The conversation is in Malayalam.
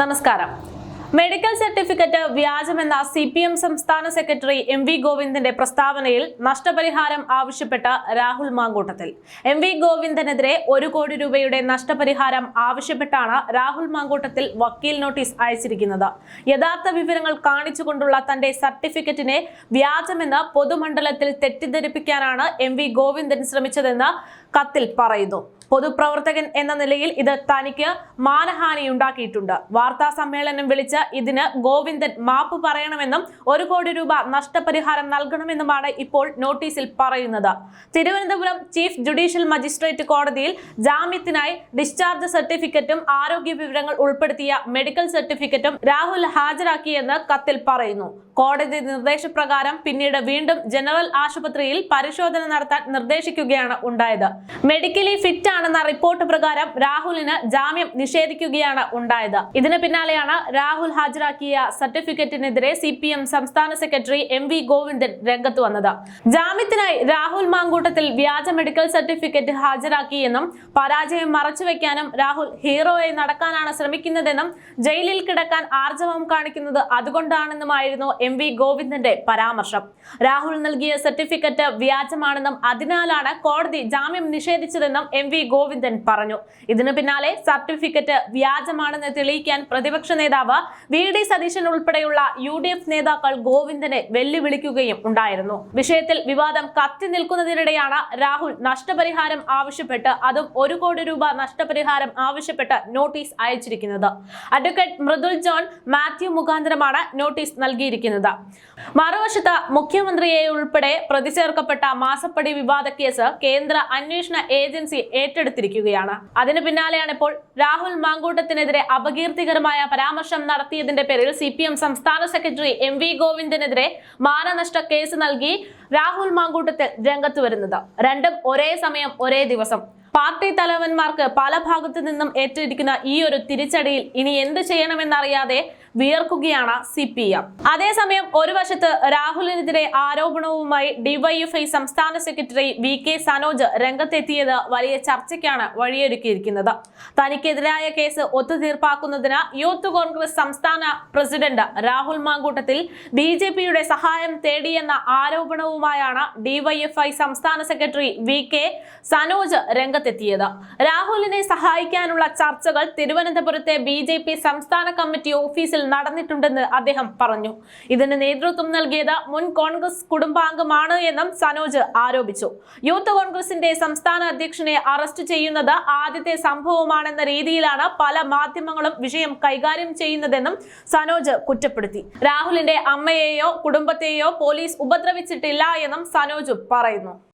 നമസ്കാരം. മെഡിക്കൽ സർട്ടിഫിക്കറ്റ് വ്യാജമെന്ന സി പി എം സംസ്ഥാന സെക്രട്ടറി എം വി ഗോവിന്ദന്റെ പ്രസ്താവനയിൽ നഷ്ടപരിഹാരം ആവശ്യപ്പെട്ട രാഹുൽ മാങ്കൂട്ടത്തിൽ. എം വി ഗോവിന്ദനെതിരെ ഒരു കോടി രൂപയുടെ നഷ്ടപരിഹാരം ആവശ്യപ്പെട്ടാണ് രാഹുൽ മാങ്കൂട്ടത്തിൽ വക്കീൽ നോട്ടീസ് അയച്ചിരിക്കുന്നത്. യഥാർത്ഥ വിവരങ്ങൾ കാണിച്ചുകൊണ്ടുള്ള തന്റെ സർട്ടിഫിക്കറ്റിനെ വ്യാജമെന്ന് പൊതുമണ്ഡലത്തിൽ തെറ്റിദ്ധരിപ്പിക്കാനാണ് എം വി ഗോവിന്ദൻ ശ്രമിച്ചതെന്ന് കത്തിൽ പറയുന്നു. പൊതുപ്രവർത്തകൻ എന്ന നിലയിൽ ഇത് തനിക്ക് മാനഹാനി ഉണ്ടാക്കിയിട്ടുണ്ട് വാർത്താ സമ്മേളനം വിളിച്ച് ഇതിന് ഗോവിന്ദൻ മാപ്പ് പറയണമെന്നും ഒരു കോടി രൂപ നഷ്ടപരിഹാരം നൽകണമെന്നുമാണ് ഇപ്പോൾ നോട്ടീസിൽ പറയുന്നത്. തിരുവനന്തപുരം ചീഫ് ജുഡീഷ്യൽ മജിസ്ട്രേറ്റ് കോടതിയിൽ ജാമ്യത്തിനായി ഡിസ്ചാർജ് സർട്ടിഫിക്കറ്റും ആരോഗ്യ വിവരങ്ങൾ ഉൾപ്പെടുത്തിയ മെഡിക്കൽ സർട്ടിഫിക്കറ്റും രാഹുൽ ഹാജരാക്കിയെന്ന് കത്തിൽ പറയുന്നു. കോടതി നിർദ്ദേശപ്രകാരം പിന്നീട് വീണ്ടും ജനറൽ ആശുപത്രിയിൽ പരിശോധന നടത്താൻ നിർദ്ദേശിക്കുകയാണ് ഉണ്ടായത്. മെഡിക്കലി ഫിറ്റ് ആണെന്ന റിപ്പോർട്ട് പ്രകാരം രാഹുലിന് ജാമ്യം നിഷേധിക്കുകയാണ് ഉണ്ടായത്. ഇതിന് പിന്നാലെയാണ് രാഹുൽ ഹാജരാക്കിയ സർട്ടിഫിക്കറ്റിനെതിരെ സി പി എം സംസ്ഥാന സെക്രട്ടറി എം വി ഗോവിന്ദൻ രംഗത്ത് വന്നത്. ജാമ്യത്തിനായി രാഹുൽ മാങ്കൂട്ടത്തിൽ വ്യാജ മെഡിക്കൽ സർട്ടിഫിക്കറ്റ് ഹാജരാക്കിയെന്നും പരാജയം മറച്ചുവെക്കാനും രാഹുൽ ഹീറോയെ നടക്കാനാണ് ശ്രമിക്കുന്നതെന്നും ജയിലിൽ കിടക്കാൻ ആർജവം കാണിക്കുന്നത് അതുകൊണ്ടാണെന്നുമായിരുന്നു എം വി ഗോവിന്ദന്റെ പരാമർശം. രാഹുൽ നൽകിയ സർട്ടിഫിക്കറ്റ് വ്യാജമാണെന്നും അതിനാലാണ് കോടതി ജാമ്യം നിഷേധിച്ചതെന്നും എം വി ഗോവിന്ദൻ പറഞ്ഞു. ഇതിനു പിന്നാലെ സർട്ടിഫിക്കറ്റ് വ്യാജമാണെന്ന് തെളിയിക്കാൻ പ്രതിപക്ഷ നേതാവ് വി ഡി സതീശൻ ഉൾപ്പെടെയുള്ള യു ഡി എഫ് നേതാക്കൾ ഗോവിന്ദനെ വെല്ലുവിളിക്കുകയും ഉണ്ടായിരുന്നു. വിഷയത്തിൽ വിവാദം കത്തി നിൽക്കുന്നതിനിടെയാണ് രാഹുൽ നഷ്ടപരിഹാരം ആവശ്യപ്പെട്ട് അതും ഒരു കോടി രൂപ നഷ്ടപരിഹാരം ആവശ്യപ്പെട്ട് നോട്ടീസ് അയച്ചിരിക്കുന്നത്. അഡ്വക്കേറ്റ് മൃദുൽ ജോൺ മാത്യു മുഖാന്തരമാണ് നോട്ടീസ് നൽകിയിരിക്കുന്നത്. മറുവശത്ത് മുഖ്യമന്ത്രിയെ ഉൾപ്പെടെ പ്രതിചേർക്കപ്പെട്ട മാസപ്പടി വിവാദ കേസ് കേന്ദ്ര അന്വേഷണ ഏജൻസി ഏറ്റെടുത്തിരിക്കുകയാണ്. അതിന് പിന്നാലെയാണ് ഇപ്പോൾ രാഹുൽ മാങ്കൂട്ടത്തിനെതിരെ അപകീർത്തികരമായ പരാമർശം നടത്തിയതിന്റെ പേരിൽ സി സംസ്ഥാന സെക്രട്ടറി എം വി ഗോവിന്ദനെതിരെ മാനനഷ്ട കേസ് നൽകി രാഹുൽ മാങ്കൂട്ടത്തിൽ രംഗത്ത് വരുന്നത്. രണ്ടും ഒരേ സമയം ഒരേ ദിവസം. പാർട്ടി തലവന്മാർക്ക് പല ഭാഗത്തു നിന്നും ഏറ്റിരിക്കുന്ന ഈ ഒരു തിരിച്ചടിയിൽ ഇനി എന്ത് ചെയ്യണമെന്നറിയാതെ വിയർക്കുകയാണ് സി പി എം. അതേസമയം ഒരു വശത്ത് രാഹുലിനെതിരെ ആരോപണവുമായി ഡിവൈഎഫ്ഐ സംസ്ഥാന സെക്രട്ടറി വി കെ സനോജ് രംഗത്തെത്തിയത് വലിയ ചർച്ചയ്ക്കാണ് വഴിയൊരുക്കിയിരിക്കുന്നത്. തനിക്കെതിരായ കേസ് ഒത്തുതീർപ്പാക്കുന്നതിന് യൂത്ത് കോൺഗ്രസ് സംസ്ഥാന president Rahul Mankoottathil B J പിയുടെ സഹായം തേടിയെന്ന ആരോപണവുമായാണ് ഡിവൈഎഫ്ഐ സംസ്ഥാന സെക്രട്ടറി വി കെ സനോജ് രംഗത്തെത്തിയത്. രാഹുലിനെ സഹായിക്കാനുള്ള ചർച്ചകൾ തിരുവനന്തപുരത്തെ ബി സംസ്ഥാന കമ്മിറ്റി ഓഫീസിൽ നടന്നിട്ടുണ്ടെന്ന് അദ്ദേഹം പറഞ്ഞു. ഇതിന് നേതൃത്വം നൽകിയത് മുൻ കോൺഗ്രസ് കുടുംബാംഗമാണ് എന്നും സനോജ് ആരോപിച്ചു. യൂത്ത് കോൺഗ്രസിന്റെ സംസ്ഥാന അധ്യക്ഷനെ അറസ്റ്റ് ചെയ്യുന്നത് ആദ്യത്തെ സംഭവമാണെന്ന രീതിയിലാണ് പല മാധ്യമങ്ങളും വിഷയം കൈകാര്യം ചെയ്യുന്നതെന്നും സനോജ് കുറ്റപ്പെടുത്തി. രാഹുലിന്റെ അമ്മയെയോ കുടുംബത്തെയോ പോലീസ് ഉപദ്രവിച്ചിട്ടില്ല എന്നും സനോജ് പറയുന്നു.